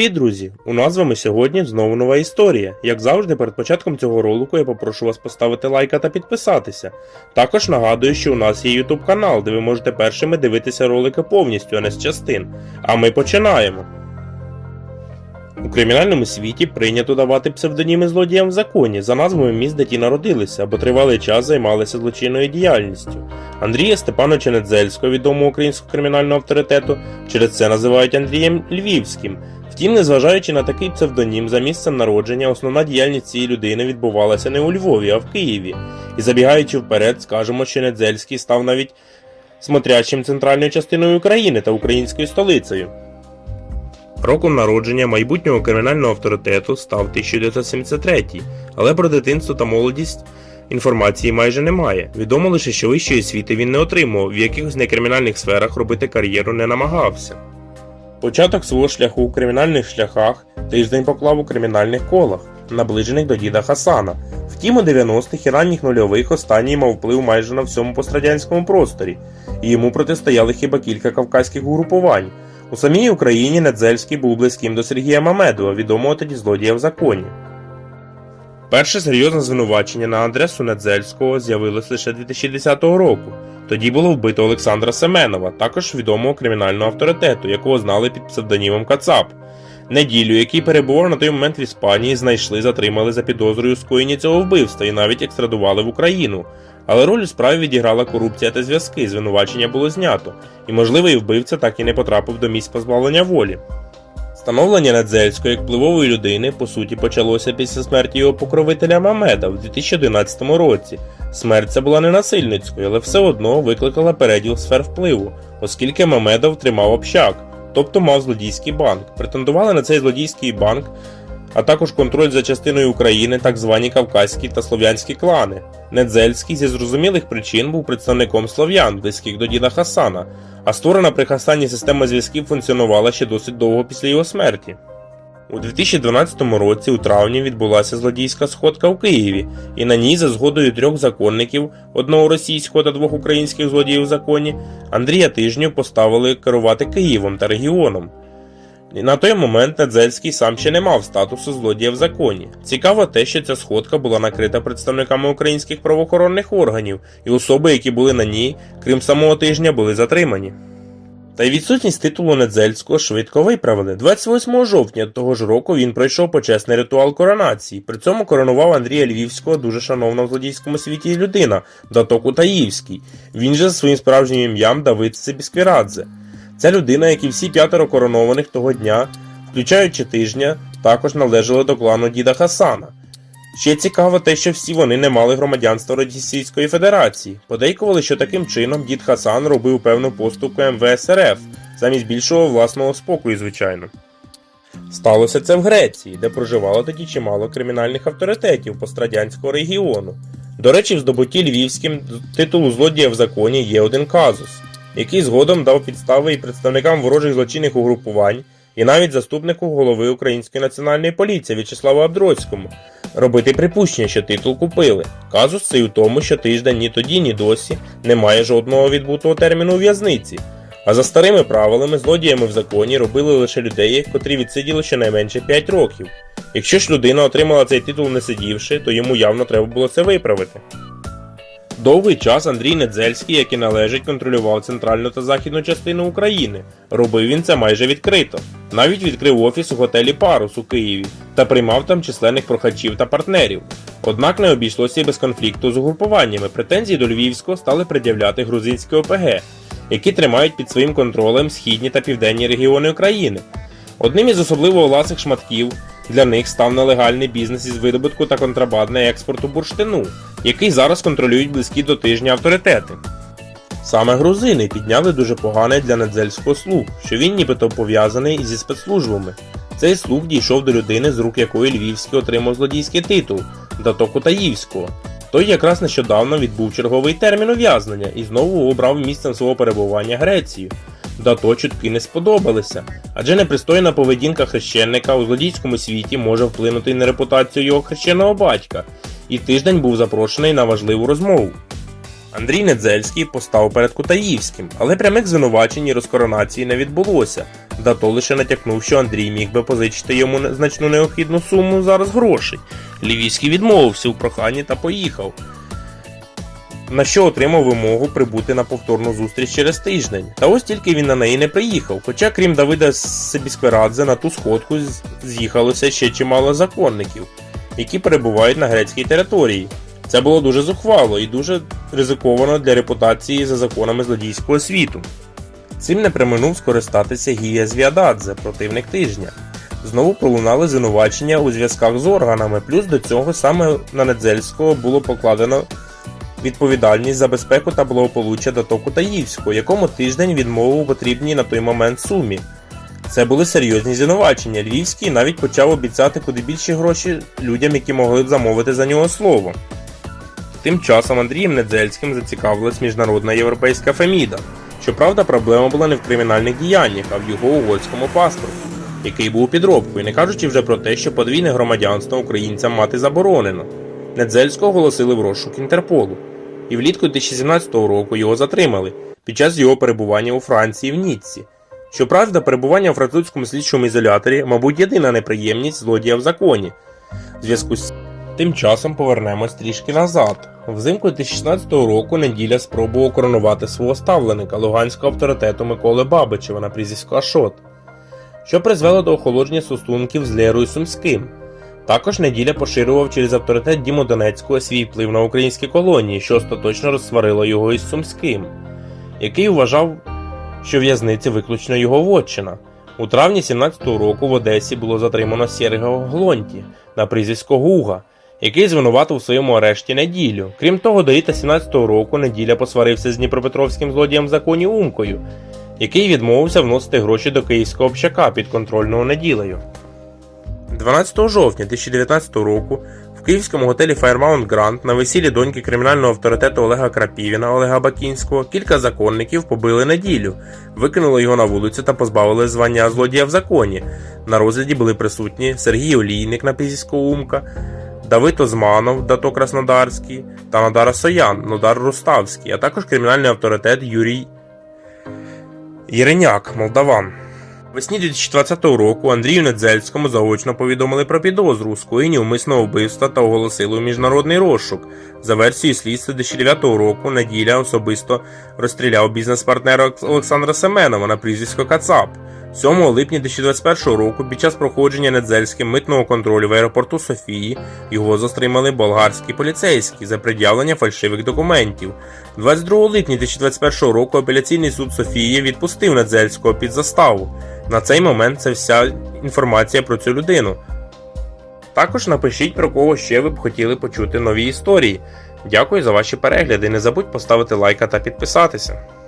Привіт, друзі! У нас з вами сьогодні знову нова історія. Як завжди, перед початком цього ролику я попрошу вас поставити лайка та підписатися. Також нагадую, що у нас є YouTube канал, де ви можете першими дивитися ролики повністю, а не з частин. А ми починаємо. У кримінальному світі прийнято давати псевдоніми злодіям в законі за назвами міст, де ті народилися, або тривалий час займалися злочинною діяльністю. Андрія Степановича Недзельського, відомого українського кримінального авторитету, через це називають Андрієм Львівським. Втім, незважаючи на такий псевдонім за місцем народження, основна діяльність цієї людини відбувалася не у Львові, а в Києві. І забігаючи вперед, скажемо, що Недзельський став навіть смотрячим центральною частиною України та українською столицею. Роком народження майбутнього кримінального авторитету став 1973, але про дитинство та молодість інформації майже немає. Відомо лише, що вищої освіти він не отримував, в якихось некримінальних сферах робити кар'єру не намагався. Початок свого шляху у кримінальних шляхах тиждень поклав у кримінальних колах, наближених до діда Хасана. Втім, у 90-х і ранніх нульових останній мав вплив майже на всьому пострадянському просторі, і йому протистояли хіба кілька кавказьких угрупувань. У самій Україні Недзельський був близьким до Сергія Мамедова, відомого тоді злодія в законі. Перше серйозне звинувачення на адресу Недзельського з'явилось лише 2010 року. Тоді було вбито Олександра Семенова, також відомого кримінального авторитету, якого знали під псевдонімом Кацап. Неділю, який перебував на той момент в Іспанії, знайшли, затримали за підозрою у скоєнні цього вбивства і навіть екстрадували в Україну. Але роль у справі відіграла корупція та зв'язки, звинувачення було знято, і можливий вбивця так і не потрапив до місць позбавлення волі. Становлення Недзельського як впливової людини по суті почалося після смерті його покровителя Мамеда в 2011 році. Смерть ця була не насильницькою, але все одно викликала переділ сфер впливу, оскільки Мамедов тримав общак, тобто мав злодійський банк. Претендували на цей злодійський банк, а також контроль за частиною України так звані кавказькі та слов'янські клани. Недзельський зі зрозумілих причин був представником слов'ян, близьких до діда Хасана, а створена при Хасані система зв'язків функціонувала ще досить довго після його смерті. У 2012 році у травні відбулася злодійська сходка в Києві, і на ній за згодою трьох законників, одного російського та двох українських злодіїв в законі, Андрія Тижню поставили керувати Києвом та регіоном. На той момент Недзельський сам ще не мав статусу злодія в законі. Цікаво те, що ця сходка була накрита представниками українських правоохоронних органів, і особи, які були на ній, крім самого тижня, були затримані. Та й відсутність титулу Недзельського швидко виправили. 28 жовтня того ж року він пройшов почесний ритуал коронації. При цьому коронував Андрія Львівського, дуже шановна в злодійському світі людина, Даток Утаївський. Він же за своїм справжнім ім'ям Давид Себісквірадзе. Ця людина, як і всі п'ятеро коронованих того дня, включаючи тижня, також належали до клану діда Хасана. Ще цікаво те, що всі вони не мали громадянства Російської Федерації. Подейкували, що таким чином дід Хасан робив певну поступку МВС РФ, замість більшого власного спокою, звичайно. Сталося це в Греції, де проживало тоді чимало кримінальних авторитетів пострадянського регіону. До речі, в здобутті львівським титулу злодія в законі є один казус, який згодом дав підстави і представникам ворожих злочинних угрупувань, і навіть заступнику голови Української національної поліції В'ячеславу Абдроцькому робити припущення, що титул купили. Казус цей у тому, що тиждень ні тоді, ні досі немає жодного відбутого терміну у в'язниці. А за старими правилами, злодіями в законі робили лише людей, котрі відсиділи щонайменше 5 років. Якщо ж людина отримала цей титул не сидівши, то йому явно треба було це виправити. Довгий час Андрій Недзельський, як і належить, контролював центральну та західну частину України. Робив він це майже відкрито. Навіть відкрив офіс у готелі Парус у Києві та приймав там численних прохачів та партнерів. Однак не обійшлося і без конфлікту з угрупуваннями. Претензії до Львівського стали пред'являти грузинські ОПГ, які тримають під своїм контролем східні та південні регіони України. Одним із особливо ласих шматків для них став нелегальний бізнес із видобутку та контрабандне експорту бурштину, який зараз контролюють близькі до тижня авторитети. Саме грузини підняли дуже поганий для Недзельського слух, що він нібито пов'язаний зі спецслужбами. Цей слух дійшов до людини, з рук якої Львівський отримав злодійський титул Датоку Таївського. Той якраз нещодавно відбув черговий термін ув'язнення і знову обрав місцем свого перебування Грецію. Дато чутки не сподобалися, адже непристойна поведінка хрещенника у злодійському світі може вплинути на репутацію його хрещеного батька, і тиждень був запрошений на важливу розмову. Андрій Недзельський постав перед Кутаївським, але прямих звинувачень і розкоронації не відбулося. Дато лише натякнув, що Андрій міг би позичити йому значну необхідну суму зараз грошей. Лівійський відмовився у проханні та поїхав. На що отримав вимогу прибути на повторну зустріч через тиждень. Та ось тільки він на неї не приїхав. Хоча, крім Давида Себіскверадзе, на ту сходку з'їхалося ще чимало законників, які перебувають на грецькій території. Це було дуже зухвало і дуже ризиковано для репутації за законами злодійського світу. Цим не приминув скористатися Гія Звіададзе, противник тижня. Знову пролунали звинувачення у зв'язках з органами, плюс до цього саме на Недзельського було покладено відповідальність за безпеку та благополуччя дотоку Таївського, якому тиждень відмовив у потрібній на той момент сумі. Це були серйозні звинувачення. Львівський навіть почав обіцяти куди більші гроші людям, які могли б замовити за нього слово. Тим часом Андрієм Недзельським зацікавилась міжнародна європейська Феміда. Щоправда, проблема була не в кримінальних діяннях, а в його угорському паспорті, який був підробкою, не кажучи вже про те, що подвійне громадянство українцям мати заборонено. Недзельського оголосили в розшук Інтерполу. І влітку 2017 року його затримали під час його перебування у Франції в Ніцці. Щоправда, перебування у французькому слідчому ізоляторі, мабуть, єдина неприємність злодія в законі. В зв'язку з Тим часом повернемось трішки назад. Взимку 2016 року неділя спробував коронувати свого ставленика луганського авторитету Миколи Бабичева на прізвисько Ашот, що призвело до охолодження стосунків з Лєрою Сумським. Також неділя поширював через авторитет Діму Донецького свій вплив на українські колонії, що остаточно розсварило його із Сумським, який вважав, що в'язниці виключно його вотчина. У травні 17-го року в Одесі було затримано Сєргого Глонті на прізвисько Гуга, який звинуватив у своєму арешті неділю. Крім того, до літа 17-го року неділя посварився з дніпропетровським злодієм в законі Умкою, який відмовився вносити гроші до київського общака підконтрольного неділею. 12 жовтня 2019 року в київському готелі Fairmount Grand на весіллі доньки кримінального авторитету Олега Крапівіна Олега Бакінського кілька законників побили неділю, викинули його на вулицю та позбавили звання злодія в законі. На розгляді були присутні Сергій Олійник на Умка, Давид Озманов, Дато Краснодарський та Надар Соян, Нодар Руставський, а також кримінальний авторитет Юрій Єреняк, Молдаван. Весні 2020 року Андрію Недзельському заочно повідомили про підозру у скоєнні умисного вбивства та оголосили у міжнародний розшук. За версією слідства 2009 року неділя особисто розстріляв бізнес-партнера Олександра Семенова на прізвисько Кацап. 7 липня 2021 року під час проходження Недзельським митного контролю в аеропорту Софії його затримали болгарські поліцейські за пред'явлення фальшивих документів. 22 липня 2021 року апеляційний суд Софії відпустив Недзельського під заставу. На цей момент це вся інформація про цю людину. Також напишіть про кого ще ви б хотіли почути нові історії. Дякую за ваші перегляди. Не забудь поставити лайка та підписатися.